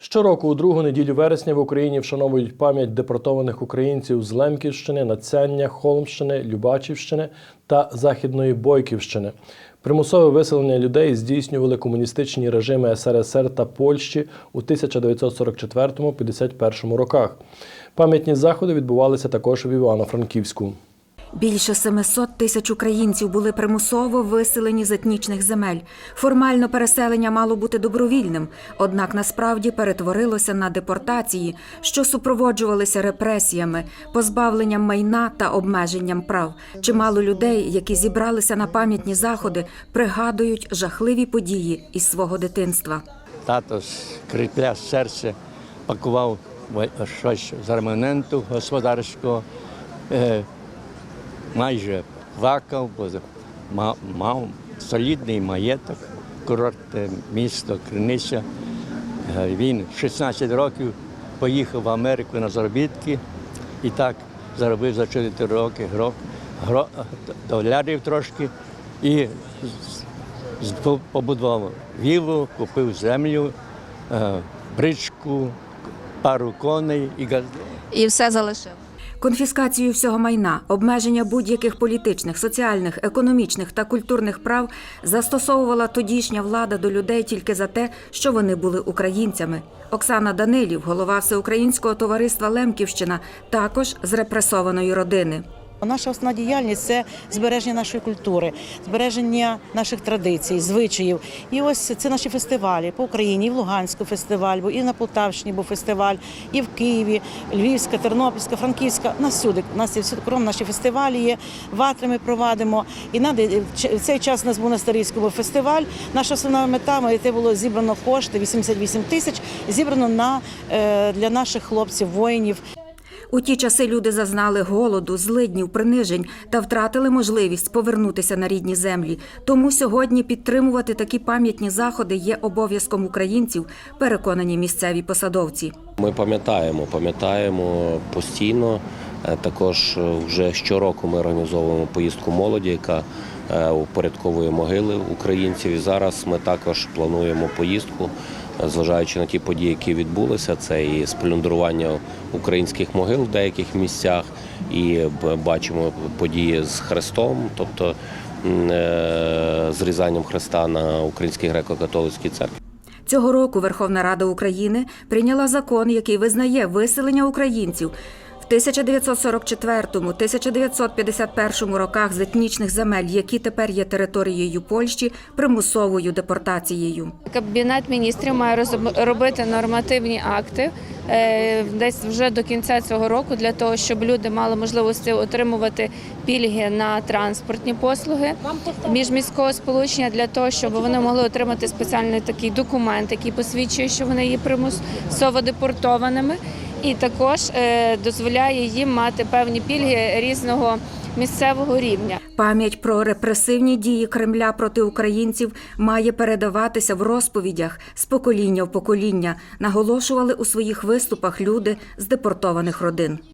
Щороку у другу неділю вересня в Україні вшановують пам'ять депортованих українців з Лемківщини, Нацяння, Холмщини, Любачівщини та Західної Бойківщини. Примусове виселення людей здійснювали комуністичні режими СРСР та Польщі у 1944-51 роках. Пам'ятні заходи відбувалися також в Івано-Франківську. Більше 700 тисяч українців були примусово виселені з етнічних земель. Формально переселення мало бути добровільним, однак насправді перетворилося на депортації, що супроводжувалися репресіями, позбавленням майна та обмеженням прав. Чимало людей, які зібралися на пам'ятні заходи, пригадують жахливі події із свого дитинства. Тато скрипля серце пакував щось з ремоненту господарського, е, майже плакав, бо ма- мав солідний маєток, курортне місто Криниця. Е, Він 16 років поїхав в Америку на заробітки і так заробив за 4 роки долярів трошки і побудував віллу, купив землю, е, бричку, пару коней і газ- І все залишив. Конфіскацію всього майна, обмеження будь-яких політичних, соціальних, економічних та культурних прав застосовувала тодішня влада до людей тільки за те, що вони були українцями. Оксана Данилів, голова Всеукраїнського товариства Лемківщина, також з репресованої родини. Наша основна діяльність це збереження нашої культури, збереження наших традицій, звичаїв. І ось це наші фестивалі по Україні, і в Луганську фестиваль, і на Полтавщині був фестиваль, і в Києві, Львівська, Тернопільська, Франківська. У нас всюди. У нас є всюди кром наші фестивалі є, ватри ми провадимо. І нади в цей час у нас був на Старицькому фестиваль. Наша основна мета це було зібрано кошти 88 тисяч, зібрано на е, для наших хлопців, воїнів. У ті часи люди зазнали голоду, злиднів, принижень та втратили можливість повернутися на рідні землі. Тому сьогодні підтримувати такі пам'ятні заходи є обов'язком українців, переконані місцеві посадовці. Ми пам'ятаємо, пам'ятаємо постійно. Е, Також е, вже щороку ми організовуємо поїздку молоді, яка е, упорядковує могили українців. І зараз ми також плануємо поїздку, зважаючи на ті події, які відбулися. Це і сплюндрування українських могил в деяких місцях, і бачимо події з хрестом, тобто зрізанням хреста на українській греко-католицькій церкві. Цього року Верховна Рада України прийняла закон, який визнає виселення українців 1944-1951 роках з етнічних земель, які тепер є територією Польщі, примусовою депортацією. Кабінет міністрів має робити нормативні акти е, десь вже до кінця цього року для того, щоб люди мали можливості отримувати пільги на транспортні послуги міжміського сполучення для того, щоб вони могли отримати спеціальний такий документ, який посвідчує, що вони є примусово депортованими, і також е, дозволяє їм мати певні пільги різного місцевого рівня. Пам'ять про репресивні дії Кремля проти українців має передаватися в розповідях з покоління в покоління, наголошували у своїх виступах люди з депортованих родин.